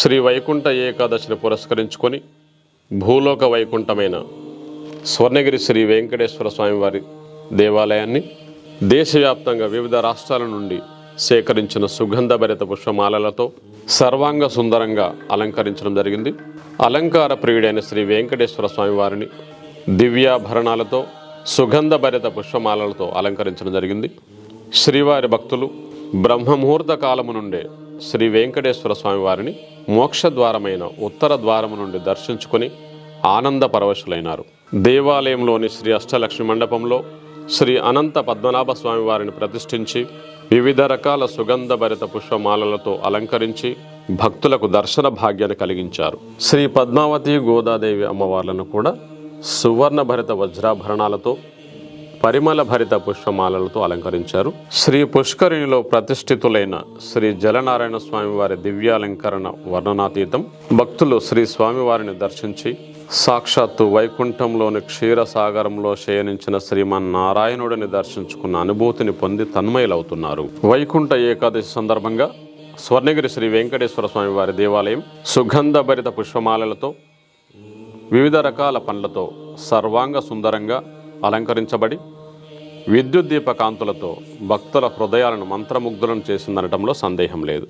శ్రీ వైకుంఠ ఏకాదశిని పురస్కరించుకొని భూలోక వైకుంఠమైన స్వర్ణగిరి శ్రీ వెంకటేశ్వర స్వామివారి దేవాలయాన్ని దేశవ్యాప్తంగా వివిధ రాష్ట్రాల నుండి సేకరించిన సుగంధభరిత పుష్పమాలలతో సర్వాంగ సుందరంగా అలంకరించడం జరిగింది. అలంకార ప్రియుడైన శ్రీ వెంకటేశ్వర స్వామివారిని దివ్యాభరణాలతో సుగంధభరిత పుష్పమాలలతో అలంకరించడం జరిగింది. శ్రీవారి భక్తులు బ్రహ్మముహూర్త కాలము నుండే శ్రీ వెంకటేశ్వర స్వామివారిని మోక్షద్వారమైన ఉత్తర ద్వారము నుండి దర్శించుకొని ఆనంద పరవశులైనారు. దేవాలయంలోని శ్రీ అష్టలక్ష్మి మండపంలో శ్రీ అనంత పద్మనాభ స్వామి వారిని ప్రతిష్ఠించి వివిధ రకాల సుగంధభరిత పుష్పమాలలతో అలంకరించి భక్తులకు దర్శన భాగ్యాన్ని కలిగించారు. శ్రీ పద్మావతి గోదాదేవి అమ్మవార్లను కూడా సువర్ణ భరిత వజ్రాభరణాలతో పరిమళ భరిత పుష్పమాలలతో అలంకరించారు. శ్రీ పుష్కరిణిలో ప్రతిష్ఠితులైన శ్రీ జలనారాయణ స్వామివారి దివ్యాలంకరణ వర్ణనాతీతం. భక్తులు శ్రీ స్వామివారిని దర్శించి సాక్షాత్తు వైకుంఠంలోని క్షీరసాగరంలో శయనించిన శ్రీమన్నారాయణుడిని దర్శించుకున్న అనుభూతిని పొంది తన్మయులవుతున్నారు. వైకుంఠ ఏకాదశి సందర్భంగా స్వర్ణగిరి శ్రీ వెంకటేశ్వర స్వామి వారి దేవాలయం సుగంధభరిత పుష్పమాలలతో వివిధ రకాల పండ్లతో సర్వాంగ సుందరంగా అలంకరించబడి విద్యుత్ కాంతులతో భక్తుల హృదయాలను మంత్రముగ్ధులను చేసిందనటంలో సందేహం లేదు.